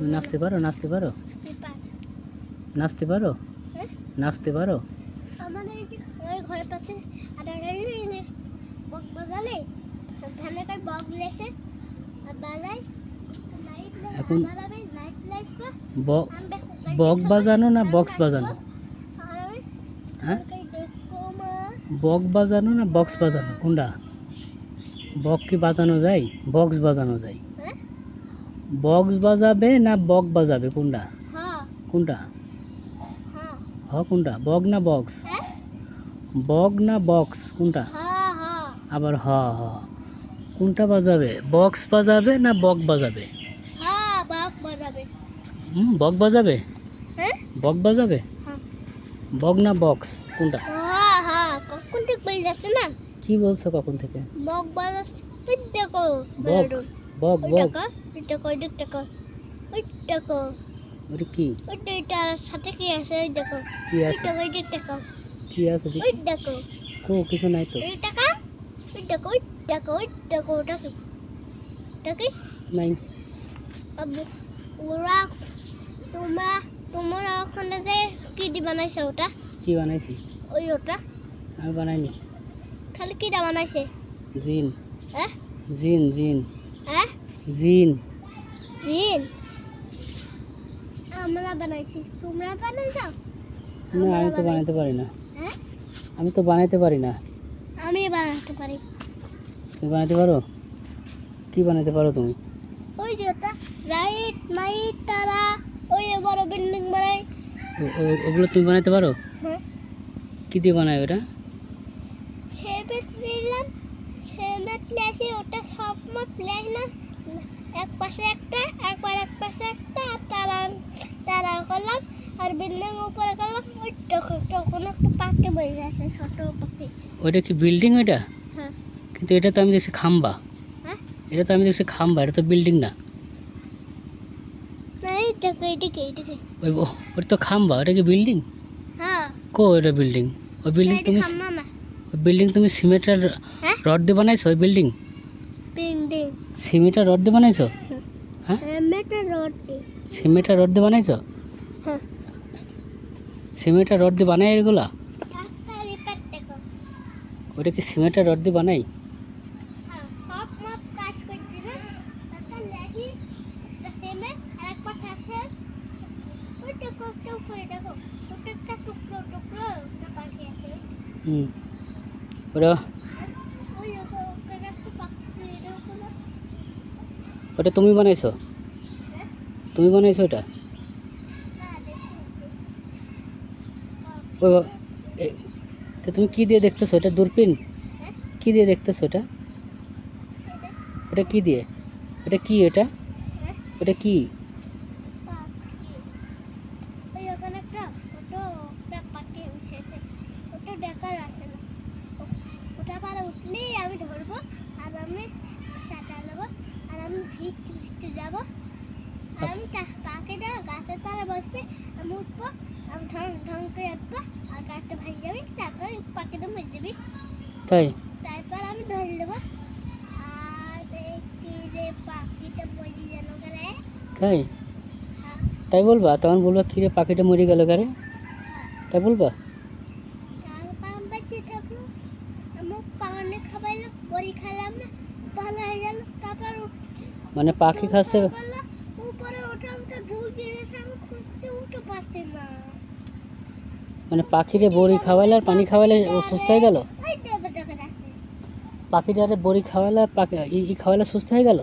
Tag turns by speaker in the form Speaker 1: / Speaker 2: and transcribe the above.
Speaker 1: নাচতে পারো নাচতে পারো? নাচতে পারো? নাচতে পারো?
Speaker 2: বক
Speaker 1: এখন- বক বাজানো না বক্স বাজানো? হ্যাঁ? বক বাজানো না বক্স বাজানো? কোনটা? বক কি বাজানো যায়, বক্স বাজানো যায়। বক্স বাজাবে না বক বাজাবে? কোনটা?
Speaker 2: হ্যাঁ।
Speaker 1: কোনটা?
Speaker 2: হ্যাঁ।
Speaker 1: হ কোনটা? বক না বক্স?
Speaker 2: হ্যাঁ।
Speaker 1: বক না বক্স? কোনটা?
Speaker 2: হ্যাঁ হ্যাঁ।
Speaker 1: আবার হ হ। কোনটা বাজাবে? বক্স বাজাবে না বক বাজাবে?
Speaker 2: হ্যাঁ বক বাজাবে।
Speaker 1: হুম বক বাজাবে?
Speaker 2: হ্যাঁ।
Speaker 1: বক বাজাবে? বক না বক্স? কোনটা?
Speaker 2: কখন ঠিক বলে যাচ্ছে না?
Speaker 1: কি বলছো কখন থেকে?
Speaker 2: বক বাজাচ্ছে দেখো
Speaker 1: বক? বক বক
Speaker 2: ওই দেখো দেখো ওই দেখো।
Speaker 1: ওটা কি?
Speaker 2: ওই এটার সাথে কি আছে? ওই দেখো
Speaker 1: কি আছে?
Speaker 2: দেখো ওই দেখো।
Speaker 1: কি আছে?
Speaker 2: ওই দেখো।
Speaker 1: কো কিছু নাই তো।
Speaker 2: ওই টাকা ওই দেখো ওই দেখো ওই দেখো ওটা কি? ওটা
Speaker 1: নাই।
Speaker 2: আবু ওরা তোমরা তোমরা ওখানে যে কি দি বানাইছে ওটা?
Speaker 1: কি বানাইছি?
Speaker 2: ওই ওটা।
Speaker 1: আমি বানাইনি।
Speaker 2: খালি কি দা বানাইছে?
Speaker 1: জিন।
Speaker 2: হ্যাঁ?
Speaker 1: জিন জিন।
Speaker 2: হ্যাঁ
Speaker 1: জিন?
Speaker 2: রিন আমরা বানাইছি। তোমরা বানাইছো?
Speaker 1: না আমি তো বানাইতে পারি না।
Speaker 2: হ্যাঁ?
Speaker 1: আমি তো বানাইতে পারি না।
Speaker 2: আমি বানাতে পারি।
Speaker 1: তুমি বানাইতে পারো? কি বানাইতে পারো তুমি?
Speaker 2: ওই যে লাইট মাইট তারা ওই বড় বিল্ডিং বানাই।
Speaker 1: ওগুলো তুমি বানাইতে পারো?
Speaker 2: হ্যাঁ।
Speaker 1: কি দিয়ে বানায় ওটা?
Speaker 2: সেবেট নিলাম সেবেট লেসে ওটা সব মত লেসলাম এক পাশে একটা একবার এক পাশে একটা আর তারা তারা করলাম আর বিল্ডিং উপরে করলাম ওই তখন তখন একটা পাখি বসে আছে ছোট পাখি
Speaker 1: ওইটা কি বিল্ডিং ওইটা?
Speaker 2: হ্যাঁ।
Speaker 1: কিন্তু এটা তো আমি দেখছি খাম্বা।
Speaker 2: হ্যাঁ?
Speaker 1: এটা তো আমি দেখছি খাম্বা এটা তো বিল্ডিং না। ওটা তো খাম্বা ওটা কি বিল্ডিং
Speaker 2: হ্যাঁ।
Speaker 1: কো ওটা বিল্ডিং ওই বিল্ডিং তুমি ওই বিল্ডিং তুমি সিমেন্টের
Speaker 2: হ্যাঁ?
Speaker 1: রড দিয়ে বানাইছো ওই বিল্ডিং সিমেন্টের রড দিয়ে বানাইছো? হ্যাঁ। সিমেন্টের রড দিয়ে বানাইছো?
Speaker 2: হ্যাঁ।
Speaker 1: সিমেন্টের রড দিয়ে বানাই এগুলা? ওটা কি সিমেন্টের রড দিয়ে বানাই?
Speaker 2: হ্যাঁ
Speaker 1: হুম। ওটা ওটা তুমি বানাইছো?
Speaker 2: হ্যাঁ?
Speaker 1: তুমি বানাইছো
Speaker 2: দেখো।
Speaker 1: ওই তো তুমি কি দিয়ে দেখতেছো? এটা
Speaker 2: দূরপিন
Speaker 1: কি দিয়ে দেখতেছো এটা? এটা কি দিয়ে? এটা কি এটা? এটা কি?
Speaker 2: আমি ধরবো আর আমি নেব আর আমি ভিজতে ভিজতে যাব আর আমি গাছের বসবে আমি উঠবো ঢং ঢং করে উঠবো আর গাছটা ভাঙে যাবে তারপর পাখিটা মরে যাবি
Speaker 1: তাই?
Speaker 2: তারপর আমি ধরে নেব আর দেখি যে পাখিটা মরে গেল করে
Speaker 1: তাই?
Speaker 2: হ্যাঁ।
Speaker 1: তাই বলবা? তখন বলবা কিরে পাখিটা মরে গেল কারে তাই বলবা?
Speaker 2: তারপর আমি বেঁচে থাকল আমার পানে খাবাইলো বড়ি খেলাম না ভালো হয়ে গেল তারপর
Speaker 1: মানে পাখি খাচ্ছে
Speaker 2: বলল, উপরে ওঠা ওঠা ঢুকে গেছে আমি খুঁজতে উঠে পারছি না
Speaker 1: মানে পাখিরে বড়ি খাওয়াইলে আর পানি খাওয়াইলে ও সুস্থ হয়ে গেল? পাখিটারে বড়ি খাওয়াইলে আর পাখি ই ই খাওয়াইলে সুস্থ হয়ে গেল?